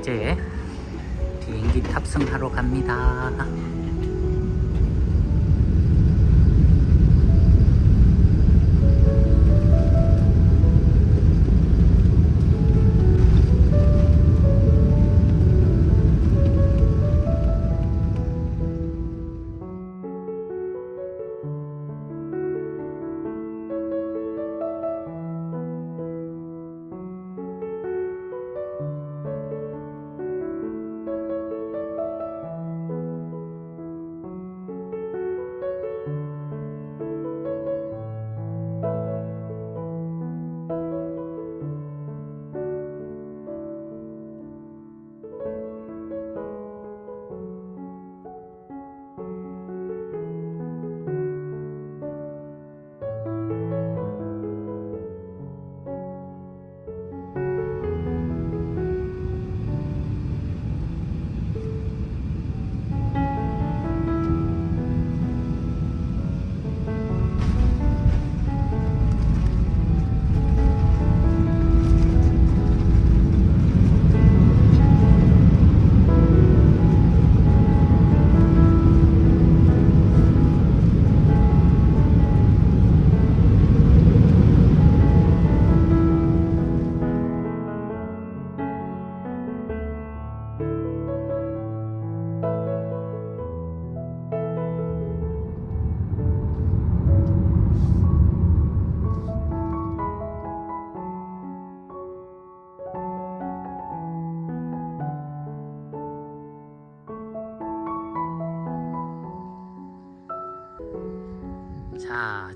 이제 비행기 탑승하러 갑니다.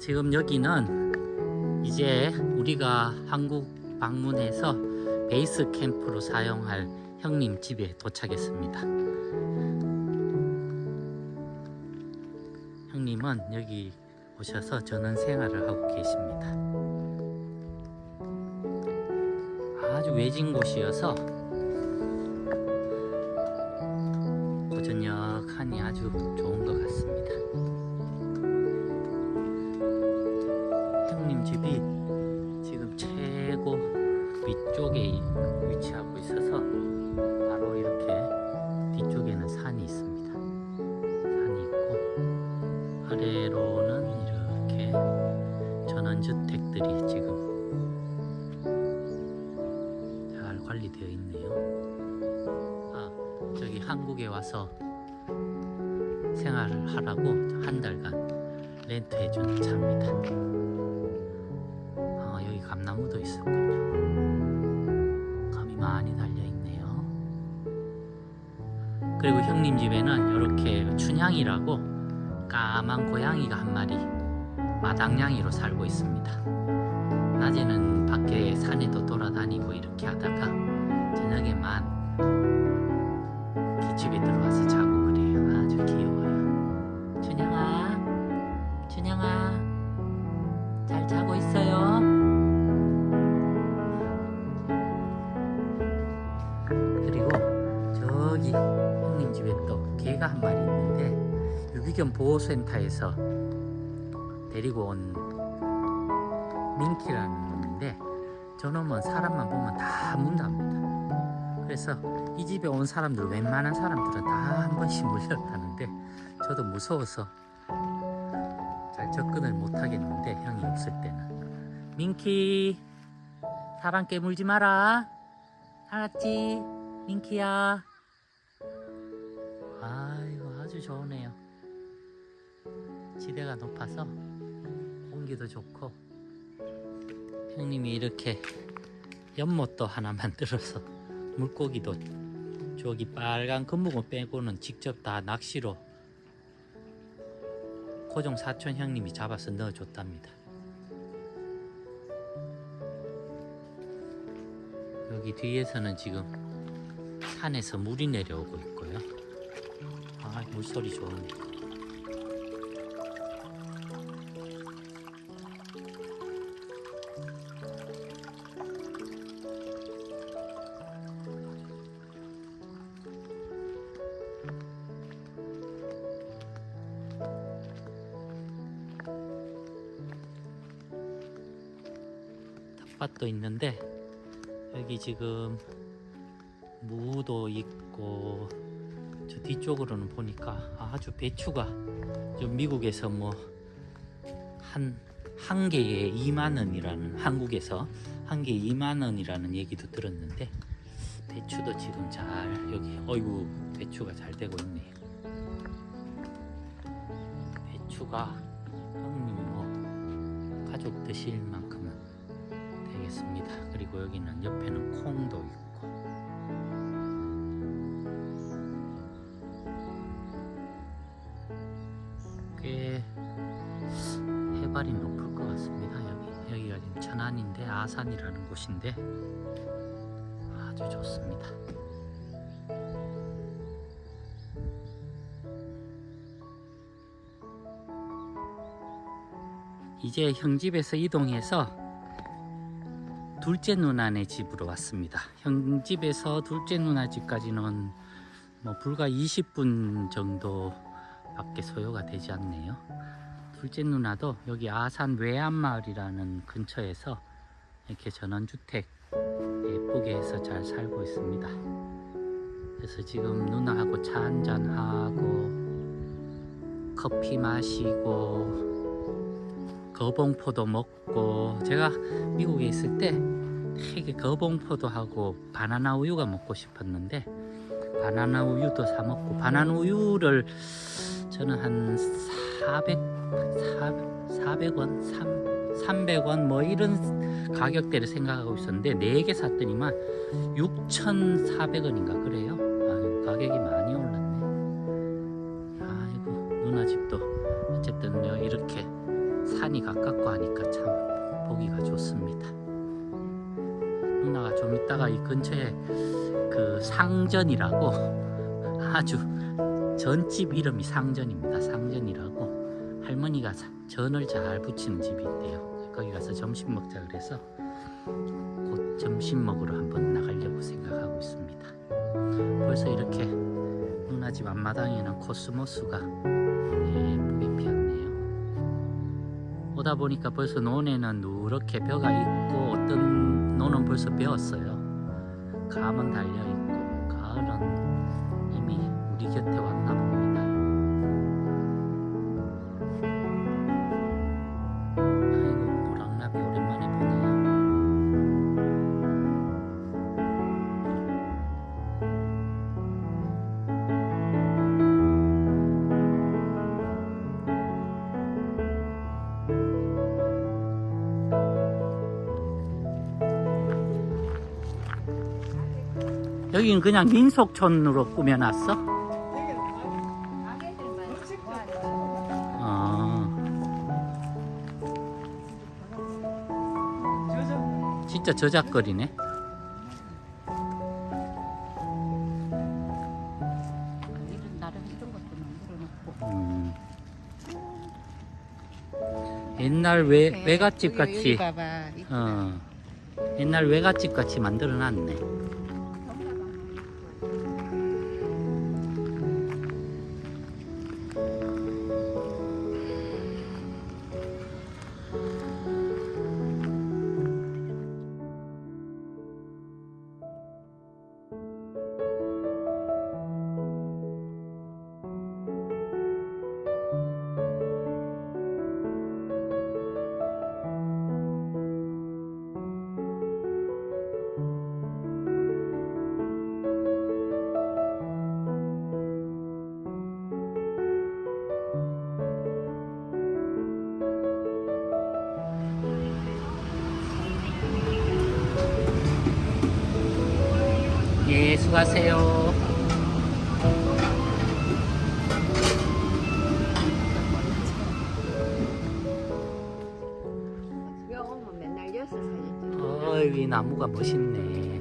지금 여기는 이제 우리가 한국 방문해서 베이스 캠프로 사용할 형님 집에 도착했습니다. 형님은 여기 오셔서 전원 생활을 하고 계십니다. 아주 외진 곳이어서 고전역하니 아주 좋은 것 같습니다. 관리되어 있네요. 아, 저기 한국에 와서 생활을 하라고 한 달간 렌트해 준 차입니다. 아, 여기 감나무도 있었군요. 감이 많이 달려 있네요. 그리고 형님 집에는 이렇게 춘향이라고 까만 고양이가 한 마리 마당냥이로 살고 있습니다. 낮에는 밖에 산에도 돌아다니고 이렇게 하다가 저녁에만 기집에 들어와서 자고 그래요. 아주 귀여워요. 춘향아, 춘향아, 잘 자고 있어요. 그리고 저기 형님 집에 또 개가 한 마리 있는데 유기견 보호센터에서 데리고 온 민키라는 놈인데 저놈은 사람만 보면 다 문답니다. 그래서 이 집에 온 사람들 웬만한 사람들은 다 한 번씩 물렸다는데 저도 무서워서 잘 접근을 못 하겠는데 형이 없을 때는. 민키 사람 깨물지 마라. 알았지? 민키야. 아이고 아주 좋으네요. 지대가 높아서 공기도 좋고 형님이 이렇게 연못도 하나 만들어서 물고기도 저기 빨간 금붕어 빼고는 직접 다 낚시로 고종 사촌 형님이 잡아서 넣어줬답니다. 여기 뒤에서는 지금 산에서 물이 내려오고 있고요. 아, 물소리 좋으네. 텃밭도 있는데 여기 지금 무도 있고 저 뒤쪽으로는 보니까 아주 배추가 좀 미국에서 뭐 한 한 개에 2만 원이라는 한국에서 한 개에 2만 원이라는 얘기도 들었는데 배추도 지금 잘 여기 어이구 배추가 잘 되고 있네요. 배추가 형님 뭐 가족 드실 만큼은 되겠습니다. 그리고 여기는 옆에는 콩도 있고 꽤 해발이 높을 것 같습니다. 여기 여기가 지금 천안인데 아산이라는 곳인데 아주 좋습니다. 이제 형 집에서 이동해서 둘째 누나네 집으로 왔습니다. 형 집에서 둘째 누나 집까지는 뭐 불과 20분 정도 밖에 소요가 되지 않네요. 둘째 누나도 여기 아산 외암마을이라는 근처에서 이렇게 전원주택 예쁘게 해서 잘 살고 있습니다. 그래서 지금 누나하고 차 한잔 하고 커피 마시고 거봉포도 먹고 제가 미국에 있을 때 되게 거봉포도 하고 바나나 우유가 먹고 싶었는데 바나나 우유도 사 먹고 바나나 우유를 저는 한 400, 400, 원 3, 300원 뭐 이런 가격대를 생각하고 있었는데 4개 샀더니만 6,400원인가 그래요. 아유, 가격이 많이 올랐네. 아이고 누나 집도 어쨌든 뭐 이렇게 산이 가깝고 하니까 참 보기가 좋습니다. 누나가 좀 이따가 이 근처에 그 상전이라고 아주 전집 이름이 상전입니다. 상전이라고 할머니가 사- 전을 잘 부치는 집이 있대요. 거기 가서 점심 먹자 그래서 곧 점심 먹으러 한번 나가려고 생각하고 있습니다. 벌써 이렇게 누나 집 앞마당에는 코스모스가 오다 보니까 벌써 논에는 누렇게 벼가 있고 어떤 논은 벌써 베었어요. 감은 달려 있고 가을은 이미 우리 곁에 왔나 봅니 여긴 그냥 민속촌으로 꾸며놨어? 아, 진짜 저작거리네. 만들어 음. 옛날 외, 외갓집 여기, 여기 같이, 이- 어, 옛날 외갓집 같이 만들어 놨네. 예, 수고하세요. 오면 맨날 어이, 이 나무가 멋있네.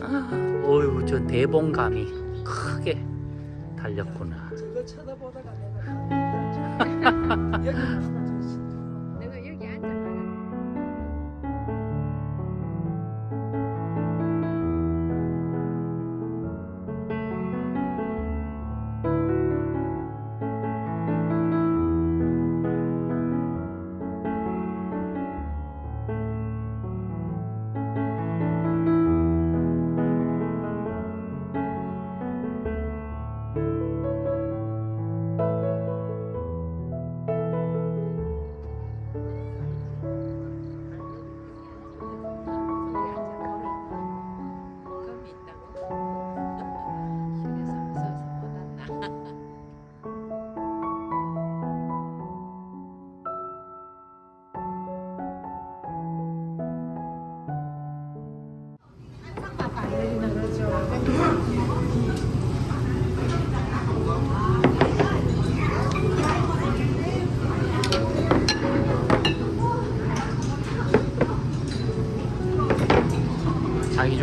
아, 어이구, 저 대봉감이 크게 달렸구나. 저거 쳐다보다가 내가 여기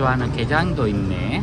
좋아하는 게장도 있네.